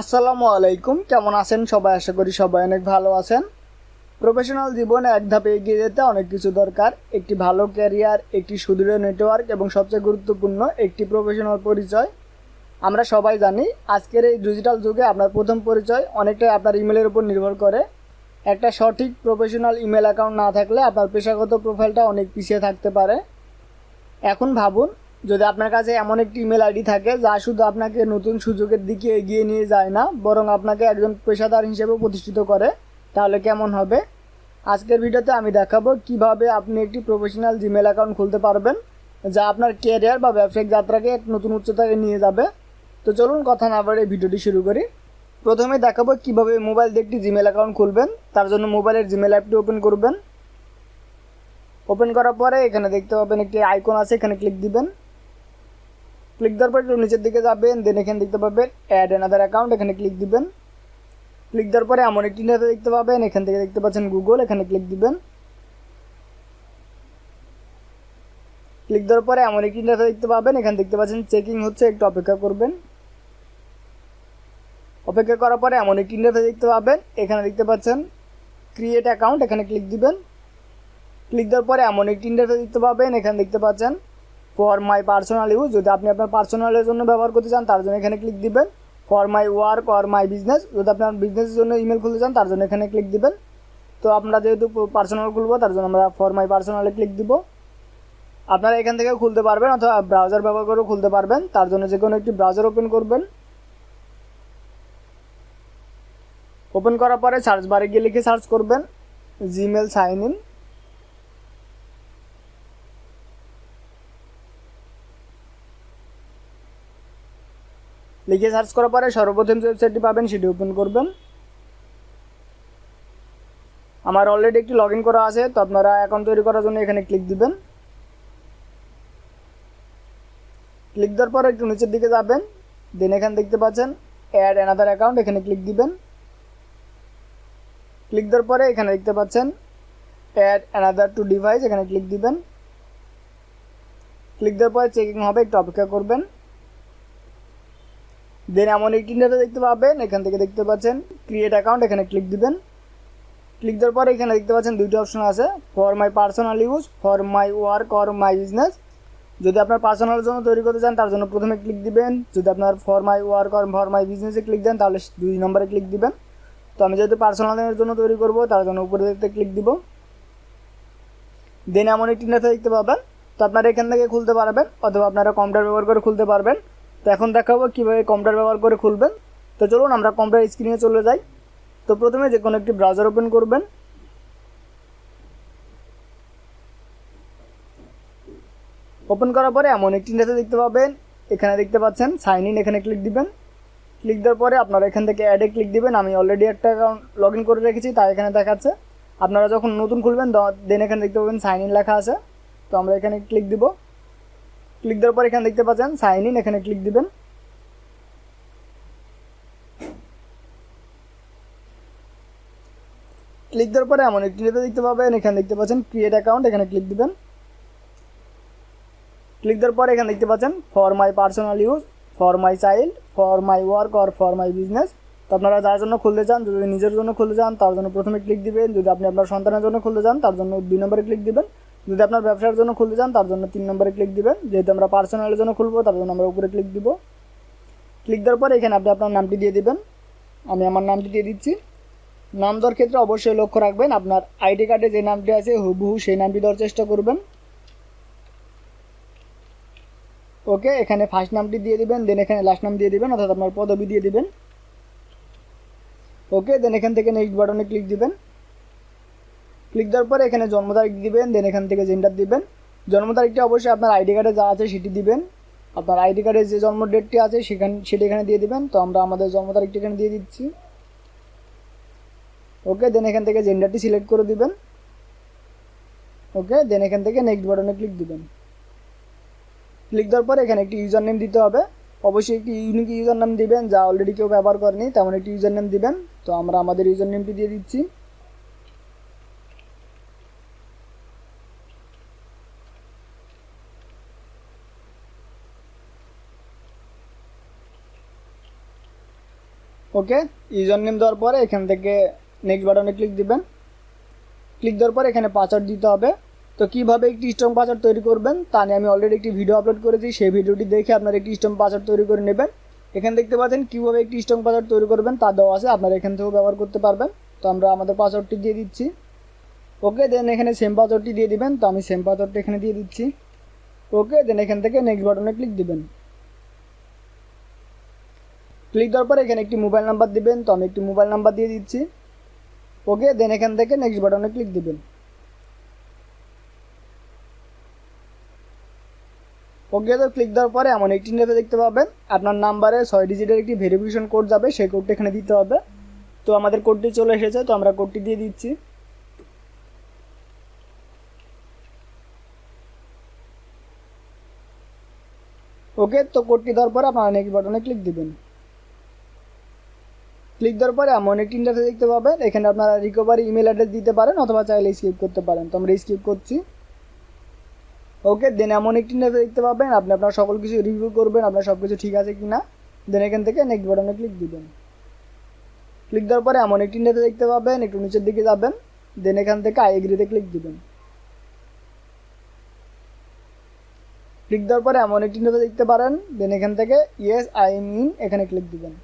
আসসালামু আলাইকুম। কেমন আছেন সবাই? আশা করি সবাই অনেক ভালো আছেন। প্রফেশনাল জীবনে এক ধাপে এগিয়ে যেতে অনেক কিছু দরকার। একটি ভালো ক্যারিয়ার একটি সুদৃঢ় নেটওয়ার্ক এবং সবচেয়ে গুরুত্বপূর্ণ একটি প্রফেশনাল পরিচয়। আমরা সবাই জানি আজকের এই ডিজিটাল যুগে আপনার প্রথম পরিচয় অনেকটাই আপনার ইমেলের উপর নির্ভর করে। একটা সঠিক প্রফেশনাল ইমেল অ্যাকাউন্ট না থাকলে আপনার পেশাগত প্রোফাইলটা অনেক পিছিয়ে থাকতে পারে। এখন ভাবুন যদি আপনার কাছে এমন একটি ইমেল আইডি থাকে, যা শুধু আপনাকে নতুন সুযোগের দিকে এগিয়ে নিয়ে যায় না, বরং আপনাকে একজন পেশাদার হিসেবে প্রতিষ্ঠিত করে, তাহলে কেমন হবে? আজকের ভিডিওতে আমি দেখাবো কীভাবে আপনি একটি প্রফেশনাল জিমেল অ্যাকাউন্ট খুলতে পারবেন, যা আপনার ক্যারিয়ার বা ব্যবসায়িক যাত্রাকে এক নতুন উচ্চতায় নিয়ে যাবে। তো চলুন কথা না বাড়ে ভিডিওটি শুরু করি। প্রথমে দেখাবো কীভাবে মোবাইল দিয়ে একটি জিমেল অ্যাকাউন্ট খুলবেন, তার জন্য মোবাইলের জিমেল অ্যাপটি ওপেন করবেন। ওপেন করার পরে এখানে দেখতে পাবেন একটি আইকন আছে, এখানে ক্লিক দিবেন। ক্লিক দেওয়ার পর নিচের দিকে যাবেন দেন এখানে দেখতে পাবেন অ্যাড অ্যানাদার অ্যাকাউন্ট এখানে ক্লিক দিবেন। ক্লিক দেওয়ার পরে এমন একটি নেতা দেখতে পাবেন, এখান থেকে দেখতে পাচ্ছেন গুগল এখানে ক্লিক দিবেন। ক্লিক দেওয়ার পরে এমন একটি নেতা দেখতে পাবেন, এখানে দেখতে পাচ্ছেন চেকিং হচ্ছে, একটু অপেক্ষা করবেন। অপেক্ষা করার পরে এমন একটি নেতা দেখতে পাবেন, এখানে দেখতে পাচ্ছেন ক্রিয়েট অ্যাকাউন্ট এখানে ক্লিক দিবেন। ক্লিক দেওয়ার পরে এমন একটি ইন্টারফেস দেখতে পাবেন, এখানে দেখতে পাচ্ছেন ফর মাই পার্সোনাল ইউজ যদি আপনি আপনার পার্সোনালের জন্য ব্যবহার করতে চান, তার জন্য এখানে ক্লিক দিবেন। For my work or my business যদি আপনার বিজনেসের জন্য ইমেল খুলতে চান, তার জন্য এখানে ক্লিক দিবেন। তো আমরা যেহেতু পার্সোনাল খুলবো, তার জন্য আমরা ফর মাই পার্সোনালে ক্লিক দিব। আপনারা এখান থেকে খুলতে পারবেন, অথবা ব্রাউজার ব্যবহার করেও খুলতে পারবেন। তার জন্য যে কোনো একটি ব্রাউজার ওপেন করবেন। ওপেন করার পরে সার্চ বারে গিয়ে লিখে সার্চ করবেন জিমেল সাইন ইন লিখে সার্চ করার পরে সর্বপ্রথম যে ওয়েবসাইটটি পাবেন সেটি ওপেন করবেন। আমার অলরেডি একটি লগ করা আছে, তো আপনারা অ্যাকাউন্ট তৈরি করার জন্য এখানে ক্লিক দিবেন। ক্লিক দেওয়ার পরে একটু নিচের দিকে যাবেন দেন এখানে দেখতে পাচ্ছেন অ্যাড অ্যানাদার অ্যাকাউন্ট এখানে ক্লিক দিবেন। ক্লিক দেওয়ার পরে এখানে দেখতে পাচ্ছেন অ্যাড অ্যানাদার টু ডিভাইস এখানে ক্লিক দিবেন। ক্লিক দেওয়ার পরে চেকিং হবে, একটু অপেক্ষা করবেন। দেন এমন একটি ডাটা দেখতে পাবেন, এখান থেকে দেখতে পাচ্ছেন ক্রিয়েট অ্যাকাউন্ট এখানে ক্লিক দিবেন। ক্লিক দেওয়ার পরে এখানে দেখতে পাচ্ছেন দুইটা অপশন আছে for my personal use for my work or my business যদি আপনার পার্সোনাল জন্য তৈরি করতে চান, তার জন্য প্রথমে ক্লিক দিবেন। যদি আপনার for my work or for my বিজনেসে ক্লিক দেন, তাহলে দুই নম্বরে ক্লিক দিবেন। তো আমি যেহেতু পার্সোনালের জন্য তৈরি করব, তার জন্য উপরে দেখতে ক্লিক দিব। দেন এমন একটি নেতা দেখতে পাবেন। তো আপনারা এখান থেকে খুলতে পারবেন, অথবা আপনারা কম্পিউটার ব্যবহার করে খুলতে পারবেন। তো এখন দেখাবো কীভাবে কম্পিউটার ব্যবহার করে খুলবেন। তো চলুন আমরা কম্পিউটার স্ক্রিনে চলে যাই। তো প্রথমে যে কোনো একটি ব্রাউজার ওপেন করবেন। ওপেন করার পরে এমন একটি নেতা দেখতে পাবেন। এখানে দেখতে পাচ্ছেন সাইন ইন এখানে ক্লিক দিবেন। ক্লিক দেওয়ার পরে আপনারা এখান থেকে অ্যাডে ক্লিক দিবেন। আমি অলরেডি একটা অ্যাকাউন্ট লগ ইন করে রেখেছি, তাই এখানে দেখাচ্ছে। আপনারা যখন নতুন খুলবেন দেন এখানে দেখতে পাবেন সাইন ইন লেখা আছে। তো আমরা এখানে ক্লিক দিব। ক্লিক দেওয়ার পর এখানে দেখতে পাচ্ছেন সাইন ইন এখানে ক্লিক দিবেন। ক্লিক দেওয়ার পরে এমন একটি নেতা দেখতে পাবেন, এখানে দেখতে পাচ্ছেন ক্রিয়েট অ্যাকাউন্ট এখানে ক্লিক দিবেন। ক্লিক দেওয়ার পরে এখানে দেখতে পাচ্ছেন for my personal use for my child for my work or for my business তো আপনারা যার জন্য খুলতে চান, যদি নিজের জন্য খুলতে চান, তার জন্য প্রথমে ক্লিক দিবেন। যদি আপনি আপনার সন্তানের জন্য খুলতে চান, তার জন্য দুই নম্বরে ক্লিক দিবেন। যদি আপনার ব্যবসার জন্য খুলতে চান, তার জন্য তিন নম্বরে ক্লিক দিবেন। যেহেতু আমরা পার্সোনালের জন্য খুলবো, তার জন্য আমরা উপরে ক্লিক দিব। ক্লিক দেওয়ার পরে এখানে আপনি আপনার নামটি দিয়ে দিবেন। আমি আমার নামটি দিয়ে দিচ্ছি। নাম দেওয়ার ক্ষেত্রে অবশ্যই লক্ষ্য রাখবেন, আপনার আইডি কার্ডে যে নামটি আছে, হুবহু সেই নামটি দেওয়ার চেষ্টা করবেন। ওকে এখানে ফার্স্ট নামটি দিয়ে দিবেন দেন এখানে লাস্ট নাম দিয়ে দিবেন, অর্থাৎ আপনার পদবি দিয়ে দিবেন। ওকে দেন এখান থেকে নেক্সট বাটনে ক্লিক দিবেন। ক্লিক দেওয়ার পরে এখানে জন্ম তারিখ দিবেন দেন এখান থেকে জেন্ডার দিবেন। জন্ম তারিখটি অবশ্যই আপনার আইডি কার্ডে যা আছে সেটি দিবেন। আপনার আইডি কার্ডে যে জন্ম ডেটটি আছে সেখানে, সেটি এখানে দিয়ে দিবেন। তো আমরা আমাদের জন্ম তারিখটি এখানে দিয়ে দিচ্ছি। ওকে দেন এখান থেকে জেন্ডারটি সিলেক্ট করে দিবেন। ওকে দেন এখান থেকে নেক্সট বাটনে ক্লিক দিবেন। ক্লিক দেওয়ার পরে এখানে একটি ইউজার নেম দিতে হবে। অবশ্যই একটি ইউনিক ইউজার নাম দিবেন, যা অলরেডি কেউ ব্যবহার করেনি, তেমন একটি ইউজার নেম দিবেন। তো আমরা আমাদের ইউজার নেমটি দিয়ে দিচ্ছি। ওকে ইউজার নেম দেওয়ার পরে এখান থেকে নেক্সট বাটনে ক্লিক দিবেন। ক্লিক দেওয়ার পরে এখানে পাসওয়ার্ড দিতে হবে। তো কীভাবে একটি স্ট্রং পাসওয়ার্ড তৈরি করবেন, তা নিয়ে আমি অলরেডি একটি ভিডিও আপলোড করেছি, সেই ভিডিওটি দেখে আপনারা একটি স্ট্রং পাসওয়ার্ড তৈরি করে নেবেন। এখানে দেখতে পাচ্ছেন কীভাবে একটি স্ট্রং পাসওয়ার্ড তৈরি করবেন, তা দেওয়া আছে, আপনারা এখান থেকেও ব্যবহার করতে পারবেন। তো আমরা আমাদের পাসওয়ার্ডটি দিয়ে দিচ্ছি। ওকে দেন এখানে সেম পাসওয়ার্ডটি দিয়ে দিবেন, তো আমি সেম পাসওয়ার্ডটা এখানে দিয়ে দিচ্ছি। ওকে দেন এখান থেকে নেক্সট বাটনে ক্লিক দিবেন। ক্লিক দেওয়ার পরে এখানে একটি মোবাইল নাম্বার দিবেন। তো আমি একটি মোবাইল নাম্বার দিয়ে দিচ্ছি। ওকে, দেন এখান থেকে নেক্সট বাটনে ক্লিক দিবেন। ওকে, তো ক্লিক দেওয়ার পরে এমন একটি নেতে দেখতে পাবেন। আপনার নাম্বারে ছয় ডিজিটের একটি ভেরিফিকেশন কোড যাবে, সেই কোডটা এখানে দিতে হবে। তো আমাদের কোডটি চলে এসেছে, তো আমরা কোডটি দিয়ে দিচ্ছি। ওকে, তো কোডটি দেওয়ার পরে আপনারা নেক্সট বাটনে ক্লিক দিবেন। ক্লিক দেওয়ার পরে এমন একটি ইন্টারফেস দেখতে পাবেন। এখানে আপনারা রিকভারি ইমেল অ্যাড্রেস দিতে পারেন অথবা চাইলে স্কিপ করতে পারেন। তো আমরা স্কিপ করছি। ওকে দেন এমন একটি ইন্টারফেস দেখতে পাবেন। আপনি আপনার সকল কিছু রিভিউ করবেন, আপনার সব কিছু ঠিক আছে কি না দেন এখান থেকে নেক্সট বাটনে ক্লিক দিবেন। ক্লিক দেওয়ার পরে এমন একটি ইন্টারফেস দেখতে পাবেন। একটু নিচের দিকে যাবেন। দেন এখান থেকে আই এগ্রিতে ক্লিক দিবেন। ক্লিক দেওয়ার পরে এমন একটি ইন্টারফেস দেখতে পারেন। দেন এখান থেকে ইয়েস আই মিন এখানে ক্লিক দিবেন।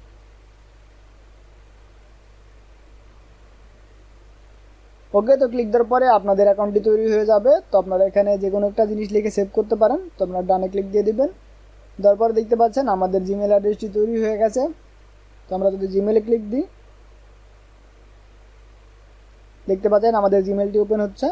ওকে, তো ক্লিক দেওয়ার পরে আপনাদের অ্যাকাউন্টটি তৈরি হয়ে যাবে। তো আপনারা এখানে যে কোনো একটা জিনিস লিখে সেভ করতে পারেন। তো আপনারা ডানে ক্লিক দিয়ে দিবেন। দেওয়ার পরে দেখতে পাচ্ছেন আমাদের জিমেল অ্যাড্রেসটি তৈরি হয়ে গেছে। তো আমরা যদি জিমেলে ক্লিক দিই, দেখতে পাচ্ছেন আমাদের জিমেলটি ওপেন হচ্ছে।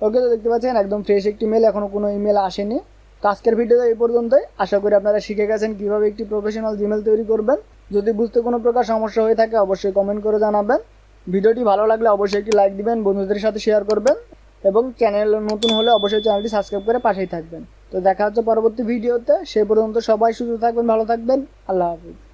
ওকে, তো দেখতে পাচ্ছেন একদম ফ্রেশ একটি মেল এখনও কোনো ইমেল আসেনি। তো আজকের ভিডিওতে এই পর্যন্তই। আশা করি আপনারা শিখে গেছেন কীভাবে একটি প্রফেশনাল জিমেল তৈরি করবেন। যদি বুঝতে কোনো প্রকার সমস্যা হয়ে থাকে, অবশ্যই কমেন্ট করে জানাবেন। ভিডিওটি ভালো লাগলে অবশ্যই একটি লাইক দিবেন, বন্ধুদের সাথে শেয়ার করবেন এবং চ্যানেল নতুন হলে অবশ্যই চ্যানেলটি সাবস্ক্রাইব করে পাশেই থাকবেন। তো দেখা হচ্ছে পরবর্তী ভিডিওতে সে পর্যন্ত সবাই সুস্থ থাকবেন, ভালো থাকবেন। আল্লাহ হাফিজ।